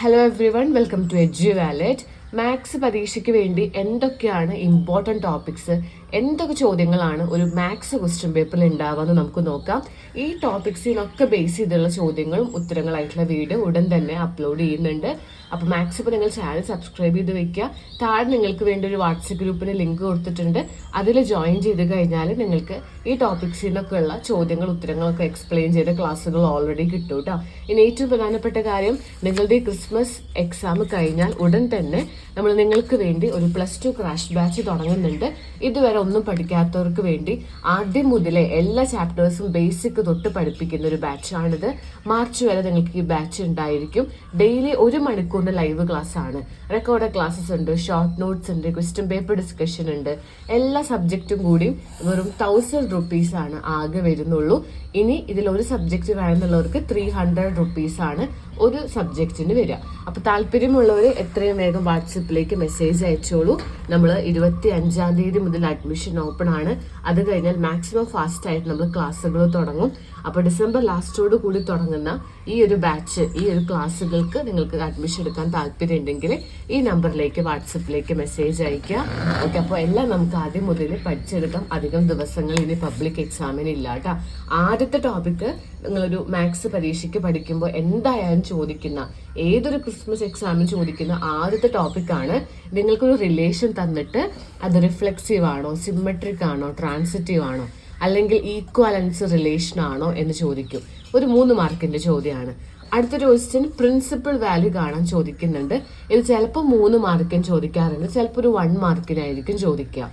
Hello everyone welcome to edu wallet maths പരീക്ഷയ്ക്ക് വേണ്ടി എന്തൊക്കെയാണ് ഇമ്പോർട്ടന്റ് ടോപ്പിക്സ് എന്തൊക്കെ ചോദ്യങ്ങളാണ് ഒരു മാത്സ് ക്വസ്റ്റ്യൻ പേപ്പറിൽ ഉണ്ടാവുക നമുക്ക് നോക്കാം. ഈ ടോപ്പിക്സിനൊക്കെ ബേസ് ചെയ്തുള്ള ചോദ്യങ്ങളും ഉത്തരങ്ങളായിട്ടുള്ള വീഡിയോ ഉടൻ തന്നെ അപ്ലോഡ് ചെയ്യുന്നുണ്ട്. അപ്പോൾ ഇപ്പോൾ നിങ്ങൾ ചാനൽ സബ്സ്ക്രൈബ് ചെയ്ത് വെക്കുക. താഴെ നിങ്ങൾക്ക് വേണ്ടി ഒരു വാട്സപ്പ് ഗ്രൂപ്പിന് ലിങ്ക് കൊടുത്തിട്ടുണ്ട്. അതിൽ ജോയിൻ ചെയ്ത് കഴിഞ്ഞാൽ നിങ്ങൾക്ക് ഈ ടോപ്പിക്സിനൊക്കെ ഉള്ള ചോദ്യങ്ങൾ ഉത്തരങ്ങളൊക്കെ എക്സ്പ്ലെയിൻ ചെയ്ത ക്ലാസ്സുകൾ ഓൾറെഡി കിട്ടും കേട്ടോ ഇനി ഏറ്റവും പ്രധാനപ്പെട്ട കാര്യം നിങ്ങളുടെ ക്രിസ്മസ് എക്സാം കഴിഞ്ഞാൽ ഉടൻ തന്നെ നമ്മൾ നിങ്ങൾക്ക് വേണ്ടി ഒരു പ്ലസ് ടു ക്രാഷ് ബാച്ച് തുടങ്ങുന്നുണ്ട്. ഇതുവരെ ഒന്നും പഠിക്കാത്തവർക്ക് വേണ്ടി ആദ്യം മുതലേ എല്ലാ ചാപ്റ്റേഴ്സും ബേസിക് തൊട്ട് പഠിപ്പിക്കുന്ന ഒരു ബാച്ചാണിത് മാർച്ച് വരെ നിങ്ങൾക്ക് ഈ ബാച്ച് ഉണ്ടായിരിക്കും. ഡെയിലി ഒരു മണിക്കൂറിന് ലൈവ് ക്ലാസ് ആണ്. റെക്കോർഡ് ക്ലാസ്സസ് ഉണ്ട് ഷോർട്ട് നോട്ട്സ് ഉണ്ട് ക്വസ്റ്റ്യൻ പേപ്പർ ഡിസ്കഷൻ ഉണ്ട്. എല്ലാ സബ്ജക്റ്റും കൂടി വെറും തൗസൻഡ് റുപ്പീസ് ആണ് ആകെ വരുന്നുള്ളൂ. ഇനി ഇതിൽ ഒരു സബ്ജക്റ്റ് വേണമെന്നുള്ളവർക്ക് ത്രീ ഹൺഡ്രഡ് റുപ്പീസ് ആണ്. ഒരു സബ്ജക്റ്റിന് വരിക. അപ്പോൾ താല്പര്യമുള്ളവർ എത്രയും വേഗം വാട്സപ്പിലേക്ക് മെസ്സേജ് അയച്ചോളൂ. നമ്മൾ ഇരുപത്തി അഞ്ചാം തീയതി മുതൽ അഡ്മിഷൻ ഓപ്പൺ ആണ്. അത് കഴിഞ്ഞാൽ മാക്സിമം ഫാസ്റ്റ് ആയിട്ട് നമ്മൾ ക്ലാസ്സുകൾ തുടങ്ങും. അപ്പോൾ ഡിസംബർ ലാസ്റ്റോട് കൂടി തുടങ്ങുന്ന ഈ ഒരു ബാച്ച് ഈ ഒരു ക്ലാസ്സുകൾക്ക് നിങ്ങൾക്ക് അഡ്മിഷൻ എടുക്കാൻ താല്പര്യം ഉണ്ടെങ്കിൽ ഈ നമ്പറിലേക്ക് വാട്സപ്പിലേക്ക് മെസ്സേജ് അയക്കുക ഓക്കെ അപ്പോൾ എല്ലാം നമുക്ക് ആദ്യം മുതൽ പഠിച്ചെടുക്കാം. അധികം ദിവസങ്ങൾ ഇനി പബ്ലിക് എക്സാമിന് ഇല്ല കേട്ടോ. ആദ്യത്തെ ടോപ്പിക്ക് നിങ്ങളൊരു മാത്സ് പരീക്ഷയ്ക്ക് പഠിക്കുമ്പോൾ എന്തായാലും ചോദിക്കുന്ന ഏതൊരു ക്രിസ്മസ് എക്സാമിന് ചോദിക്കുന്ന ആദ്യത്തെ ടോപ്പിക്കാണ് നിങ്ങൾക്കൊരു റിലേഷൻ തന്നിട്ട് അത് റിഫ്ലെക്സീവ് ആണോ സിമ്മട്രിക് ആണോ ട്രാൻസിറ്റീവ് ആണോ? അല്ലെങ്കിൽ ഈക്വാലൻസ് റിലേഷൻ ആണോ എന്ന് ചോദിക്കും. ഒരു മൂന്ന് മാർക്കിന്റെ ചോദ്യമാണ്. അടുത്തൊരു ക്വസ്റ്റ്യൻ പ്രിൻസിപ്പൽ വാല്യൂ കാണാൻ ചോദിക്കുന്നുണ്ട്. ഇത് ചിലപ്പോൾ മൂന്ന് മാർക്കിന് ചോദിക്കാറുണ്ട് ചിലപ്പോൾ ഒരു വൺ മാർക്കിനായിരിക്കും ചോദിക്കുക.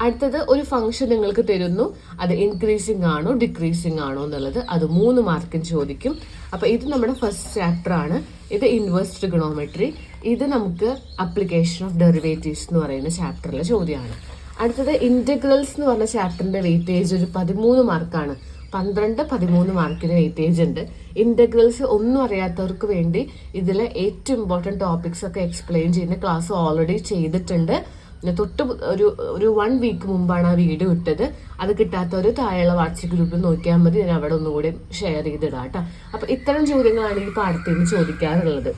അടുത്തത് ഒരു ഫംഗ്ഷൻ നിങ്ങൾക്ക് തരുന്നു അത് ഇൻക്രീസിങ് ആണോ ഡിക്രീസിങ് ആണോ എന്നുള്ളത് അത് മൂന്ന് മാർക്കിന് ചോദിക്കും. അപ്പോൾ ഇത് നമ്മുടെ ഫസ്റ്റ് ചാപ്റ്റർ ആണ്. ഇത് ഇൻവേഴ്സ് ട്രിഗണോമെട്രി ഇത് നമുക്ക് അപ്ലിക്കേഷൻ ഓഫ് ഡെറിവേറ്റീവ്സ് എന്ന് പറയുന്ന ചാപ്റ്ററിലെ ചോദ്യമാണ്. അടുത്തത് ഇന്റഗ്രൽസ് എന്ന് പറഞ്ഞ ചാപ്റ്ററിന്റെ വെയിറ്റേജ് ഒരു പതിമൂന്ന് മാർക്കാണ് പന്ത്രണ്ട് പതിമൂന്ന് മാർക്കിന് വെയിറ്റേജ് ഉണ്ട്. ഇന്റഗ്രൽസ് ഒന്നും അറിയാത്തവർക്ക് വേണ്ടി ഇതിലെ ഏറ്റവും ഇമ്പോർട്ടന്റ് ടോപ്പിക്സ് ഒക്കെ എക്സ്പ്ലെയിൻ ചെയ്യുന്ന ക്ലാസ് ഓൾറെഡി ചെയ്തിട്ടുണ്ട്. തൊട്ട് ഒരു ഒരു വൺ വീക്ക് മുമ്പാണ് ആ വീഡിയോ ഇട്ടത്. അത് കിട്ടാത്തവർ താഴെയുള്ള വാട്സപ്പ് ഗ്രൂപ്പിൽ നോക്കിയാൽ മതി. ഞാൻ അവിടെ ഒന്നുകൂടി ഷെയർ ചെയ്തിടാം കേട്ടോ. അപ്പൊ ഇത്തരം ചോദ്യങ്ങളാണ് ഈ പാഠത്തിൽ നിന്ന് ചോദിക്കാറുള്ളത്.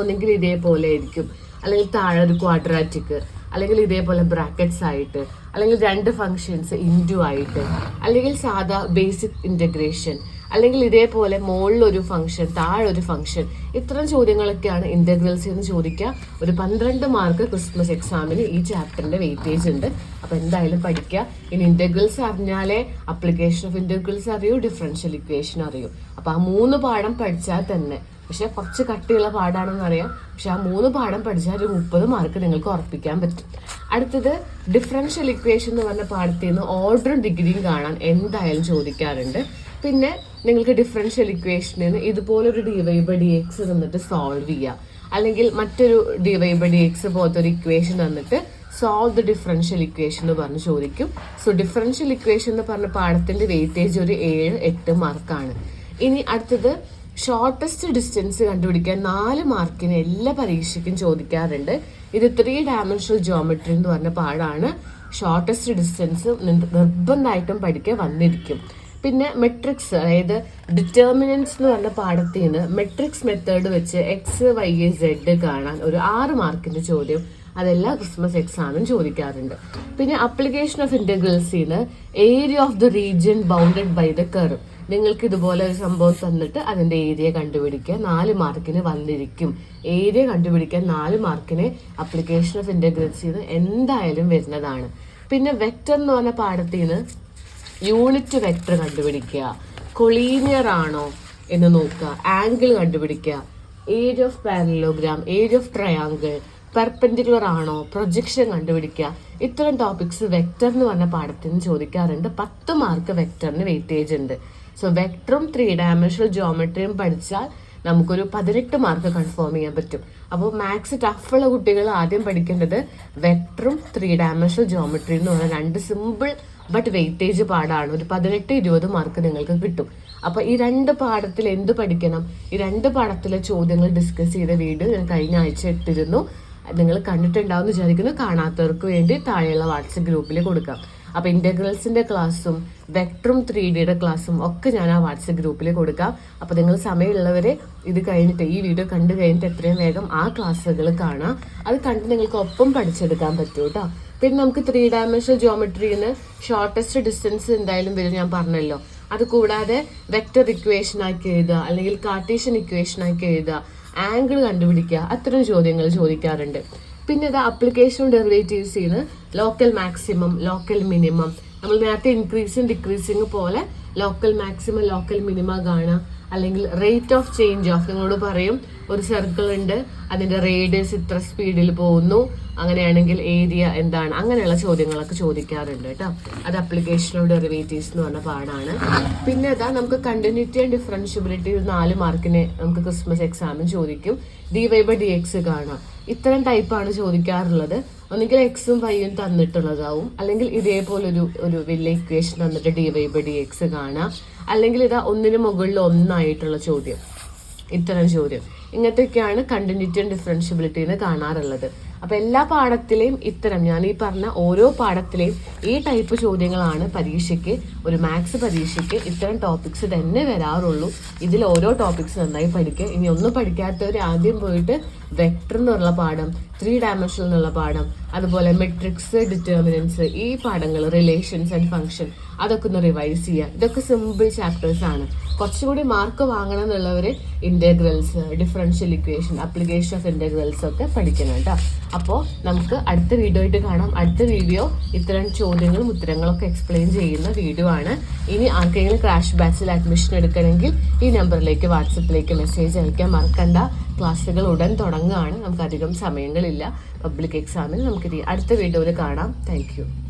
ഒന്നെങ്കിൽ ഇതേപോലെ ആയിരിക്കും. അല്ലെങ്കിൽ താഴെ ഒരു ക്വാഡ്രാറ്റിക് അല്ലെങ്കിൽ ഇതേപോലെ ബ്രാക്കറ്റ്സ് ആയിട്ട് അല്ലെങ്കിൽ രണ്ട് ഫങ്ഷൻസ് ഇന്റു ആയിട്ട് അല്ലെങ്കിൽ സാധാ ബേസിക് ഇന്റഗ്രേഷൻ അല്ലെങ്കിൽ ഇതേപോലെ മുകളിലൊരു ഫംഗ്ഷൻ താഴെ ഒരു ഫംഗ്ഷൻ ഇത്തരം ചോദ്യങ്ങളൊക്കെയാണ് ഇന്റഗ്രൽസ് എന്ന് ചോദിക്കുക. ഒരു പന്ത്രണ്ട് മാർക്ക് ക്രിസ്മസ് എക്സാമിന് ഈ ചാപ്റ്ററിന്റെ വെയിറ്റേജ് ഉണ്ട്. അപ്പോൾ എന്തായാലും പഠിക്കുക. ഇനി ഇന്റഗ്രൽസ് അറിഞ്ഞാലേ അപ്ലിക്കേഷൻ ഓഫ് ഇന്റഗ്രൽസ് അറിയൂ ഡിഫറൻഷ്യൽ ഇക്വേഷൻ അറിയൂ. അപ്പോൾ ആ മൂന്ന് പാഠം പഠിച്ചാൽ തന്നെ പക്ഷെ കുറച്ച് കട്ടിയുള്ള പാടാണെന്ന് അറിയാം. പക്ഷെ ആ മൂന്ന് പാഠം പഠിച്ചാൽ ഒരു മുപ്പത് മാർക്ക് നിങ്ങൾക്ക് ഉറപ്പിക്കാൻ പറ്റും. അടുത്തത് ഡിഫറൻഷ്യൽ ഇക്വേഷൻ എന്ന് പറഞ്ഞ പാഠത്തിൽ നിന്ന് ഓർഡറും ഡിഗ്രിയും കാണാൻ എന്തായാലും ചോദിക്കാറുണ്ട്. പിന്നെ നിങ്ങൾക്ക് ഡിഫറൻഷ്യൽ ഇക്വേഷനിൽ ഇതുപോലൊരു D Y by D X തന്നിട്ട് സോൾവ് ചെയ്യുക അല്ലെങ്കിൽ മറ്റൊരു ഡി ബൈ ഡി എക്സ് പോലത്തെ ഒരു ഇക്വേഷൻ തന്നിട്ട് സോൾവ് ദ ഡിഫറൻഷ്യൽ ഇക്വേഷൻ എന്ന് പറഞ്ഞ് ചോദിക്കും. സോ ഡിഫറൻഷ്യൽ ഇക്വേഷൻ എന്ന് പറഞ്ഞ പാഠത്തിന്റെ വെയിറ്റേജ് ഒരു ഏഴ് എട്ട് മാർക്കാണ് ഇനി അടുത്തത് ഷോർട്ടസ്റ്റ് ഡിസ്റ്റൻസ് കണ്ടുപിടിക്കാൻ നാല് മാർക്കിന് എല്ലാ പരീക്ഷയ്ക്കും ചോദിക്കാറുണ്ട്. ഇത് ത്രീ ഡയമെൻഷണൽ ജോമെട്രി എന്ന് പറഞ്ഞ പാടാണ്. ഷോർട്ടസ്റ്റ് ഡിസ്റ്റൻസ് നിർബന്ധമായിട്ടും പഠിക്കാൻ വന്നിരിക്കും. പിന്നെ മെട്രിക്സ് അതായത് ഡിറ്റർമിനൻസ് എന്ന് പറഞ്ഞ പാഠത്തിൽ നിന്ന് മെട്രിക്സ് മെത്തേഡ് വെച്ച് എക്സ് വൈ എ സെഡ് കാണാൻ ഒരു ആറ് മാർക്കിന്റെ ചോദ്യം അതെല്ലാ ക്രിസ്മസ് എക്സാമിനും ചോദിക്കാറുണ്ട്. പിന്നെ application of ഇന്റഗ്രൽസിന്ന് area of the region bounded by the curve നിങ്ങൾക്ക് ഇതുപോലെ ഒരു സംഭവം തന്നിട്ട് അതിന്റെ ഏരിയ കണ്ടുപിടിക്കുക. നാല് മാർക്കിന് വന്നിരിക്കും. ഏരിയ കണ്ടുപിടിക്കാൻ നാല് മാർക്കിന് അപ്ലിക്കേഷൻ ഓഫ് ഇന്റഗ്രൽസിന്ന് എന്തായാലും വരുന്നതാണ്. പിന്നെ വെക്ടർ എന്ന് പറഞ്ഞ പാഠത്തിൽ നിന്ന് യൂണിറ്റ് വെക്ടർ കണ്ടുപിടിക്കുക. കൊളീനിയർ ആണോ എന്ന് നോക്കുക. ആംഗിൾ കണ്ടുപിടിക്കുക. Area of parallelogram area of triangle perpendicular ആണോ പ്രൊജക്ഷൻ കണ്ടുപിടിക്കുക. ഇത്തരം ടോപ്പിക്സ് വെക്ടർ എന്ന് പറഞ്ഞ പാഠത്തിന് ചോദിക്കാറുണ്ട്. പത്ത് മാർക്ക് വെക്ടറിന് വെയിറ്റേജ് ഉണ്ട്. സോ വെക്ടറും ത്രീ ഡയമെൻഷണൽ ജോമെട്രിയും പഠിച്ചാൽ നമുക്കൊരു പതിനെട്ട് മാർക്ക് കൺഫേം ചെയ്യാൻ പറ്റും. അപ്പോൾ മാത്സ് ടഫുള്ള കുട്ടികൾ ആദ്യം പഠിക്കേണ്ടത് വെക്ടറും ത്രീ ഡയമെൻഷണൽ ജോമെട്രി എന്ന് പറഞ്ഞ രണ്ട് സിമ്പിൾ ബട്ട് വെയിറ്റേജ് പാടാണ്. ഒരു പതിനെട്ട് ഇരുപത് മാർക്ക് നിങ്ങൾക്ക് കിട്ടും. അപ്പൊ ഈ രണ്ട് പാഠത്തിൽ എന്ത് പഠിക്കണം? ഈ രണ്ട് പാഠത്തിലെ ചോദ്യങ്ങൾ ഡിസ്കസ് ചെയ്ത വീഡിയോ ഞാൻ കഴിഞ്ഞ ആഴ്ച ഇട്ടിരുന്നു. നിങ്ങൾ കണ്ടിട്ടുണ്ടാവും വിചാരിക്കുന്നു. കാണാത്തവർക്ക് വേണ്ടി താഴെയുള്ള വാട്സപ്പ് ഗ്രൂപ്പിൽ കൊടുക്കാം. അപ്പോൾ ഇന്റഗ്രൽസിന്റെ ക്ലാസ്സും വെക്ടറും ത്രീ ഡിയുടെ ക്ലാസ്സും ഒക്കെ ഞാൻ ആ വാട്സപ്പ് ഗ്രൂപ്പിൽ കൊടുക്കാം. അപ്പോൾ നിങ്ങൾ സമയമുള്ളവരെ ഇത് കഴിഞ്ഞിട്ട് ഈ വീഡിയോ കണ്ടു കഴിഞ്ഞിട്ട് എത്രയും വേഗം ആ ക്ലാസ്സുകൾ കാണാം. അത് കണ്ട് നിങ്ങൾക്ക് ഒപ്പം പഠിച്ചെടുക്കാൻ പറ്റും കേട്ടോ പിന്നെ നമുക്ക് ത്രീ ഡയമെൻഷണൽ ജോമെട്രിന്ന് ഷോർട്ടസ്റ്റ് ഡിസ്റ്റൻസ് എന്തായാലും വരും ഞാൻ പറഞ്ഞല്ലോ. അത് കൂടാതെ വെക്റ്റർ ഇക്വേഷൻ ആക്കി എഴുതുക അല്ലെങ്കിൽ കാർട്ടീഷ്യൻ ഇക്വേഷൻ ആക്കി എഴുതുക ആംഗിൾ കണ്ടുപിടിക്കുക അത്തരം ചോദ്യങ്ങൾ ചോദിക്കാറുണ്ട്. പിന്നെ ഇത് അപ്ലിക്കേഷൻ ഡെറിവേറ്റീവ്സ് ചെയ്യുന്ന ലോക്കൽ മാക്സിമം ലോക്കൽ മിനിമം നമ്മൾ നേരത്തെ ഇൻക്രീസും ഡിക്രീസിങ് പോലെ ലോക്കൽ മാക്സിമം ലോക്കൽ മിനിമ കാണുക. അല്ലെങ്കിൽ റേറ്റ് ഓഫ് ചേഞ്ച് ഓഫ് നിങ്ങളോട് പറയും. ഒരു സർക്കിൾ ഉണ്ട് അതിന്റെ റേഡിയസ് ഇത്ര സ്പീഡിൽ പോകുന്നു. അങ്ങനെയാണെങ്കിൽ ഏരിയ എന്താണ്? അങ്ങനെയുള്ള ചോദ്യങ്ങളൊക്കെ ചോദിക്കാറുണ്ട് കേട്ടോ. അത് അപ്ലിക്കേഷൻ ഓഫ് ഡെറിവേറ്റീവ്സ് എന്ന് പറഞ്ഞ പാടാണ് പിന്നെ അതാ നമുക്ക് കണ്ടിന്യൂറ്റി ആൻഡ് ഡിഫറൻഷ്യബിലിറ്റി നാല് മാർക്കിന് നമുക്ക് ക്രിസ്മസ് എക്സാമിന് ചോദിക്കും. D Y by D X കാണാം. ഇത്തരം ടൈപ്പാണ് ചോദിക്കാറുള്ളത്. ഒന്നുകിൽ എക്സും വൈയും തന്നിട്ടുള്ളതാവും. അല്ലെങ്കിൽ ഇതേപോലെ ഒരു വലിയ ഇക്വേഷൻ തന്നിട്ട് D Y by D X കാണാം അല്ലെങ്കിൽ ഇതാ ഒന്നിന് മുകളിൽ ഒന്നായിട്ടുള്ള ചോദ്യം. ഇത്തരം ചോദ്യം. ഇങ്ങനത്തെയൊക്കെയാണ് കണ്ടിന്യൂറ്റി ആൻഡ് ഡിഫറൻഷ്യബിലിറ്റി എന്ന് കാണാറുള്ളത്. അപ്പോൾ എല്ലാ പാഠത്തിലെയും ഇത്തരം ഞാൻ ഈ പറഞ്ഞ ഓരോ പാഠത്തിലെയും ഈ ടൈപ്പ് ചോദ്യങ്ങളാണ് പരീക്ഷയ്ക്ക് ഒരു മാത്സ് പരീക്ഷയ്ക്ക് ഇത്തരം ടോപ്പിക്സ് തന്നെ വരാറുള്ളൂ. ഇതിൽ ഓരോ ടോപ്പിക്സ് നന്നായി പഠിക്കുക. ഇനി ഒന്നും പഠിക്കാത്തവർ ആദ്യം പോയിട്ട് വെക്ടർ എന്നുള്ള പാഠം ത്രീ ഡയമെൻഷനിൽ എന്നുള്ള പാഠം അതുപോലെ മെട്രിക്സ് ഡിറ്റർമിനൻസ് ഈ പാഠങ്ങൾ റിലേഷൻസ് ആൻഡ് ഫംഗ്ഷൻ അതൊക്കെ ഒന്ന് റിവൈസ് ചെയ്യുക. ഇതൊക്കെ സിമ്പിൾ ചാപ്റ്റേഴ്സ് ആണ്. കുറച്ചുകൂടി മാർക്ക് വാങ്ങണം എന്നുള്ളവർ integrals differential equation application of integrals ഒക്കെ പഠിക്കണം കേട്ടോ. അപ്പോൾ നമുക്ക് അടുത്ത വീഡിയോ ആയിട്ട് കാണാം. അടുത്ത വീഡിയോ ഇത്തരം ചോദ്യങ്ങളും ഉത്തരങ്ങളൊക്കെ എക്സ്പ്ലെയിൻ ചെയ്യുന്ന വീഡിയോ ആണ്. ഇനി ആർക്കെങ്കിലും ക്രാഷ് ബാച്ചിൽ അഡ്മിഷൻ എടുക്കണമെങ്കിൽ ഈ നമ്പറിലേക്ക് വാട്സപ്പിലേക്ക് മെസ്സേജ് അയക്കാൻ മറക്കണ്ട. ക്ലാസ്സുകൾ ഉടൻ തുടങ്ങുകയാണ്. നമുക്ക് അധികം സമയങ്ങളില്ല പബ്ലിക് എക്സാമിൽ നമുക്ക് അടുത്ത വീഡിയോയിൽ കാണാം. താങ്ക്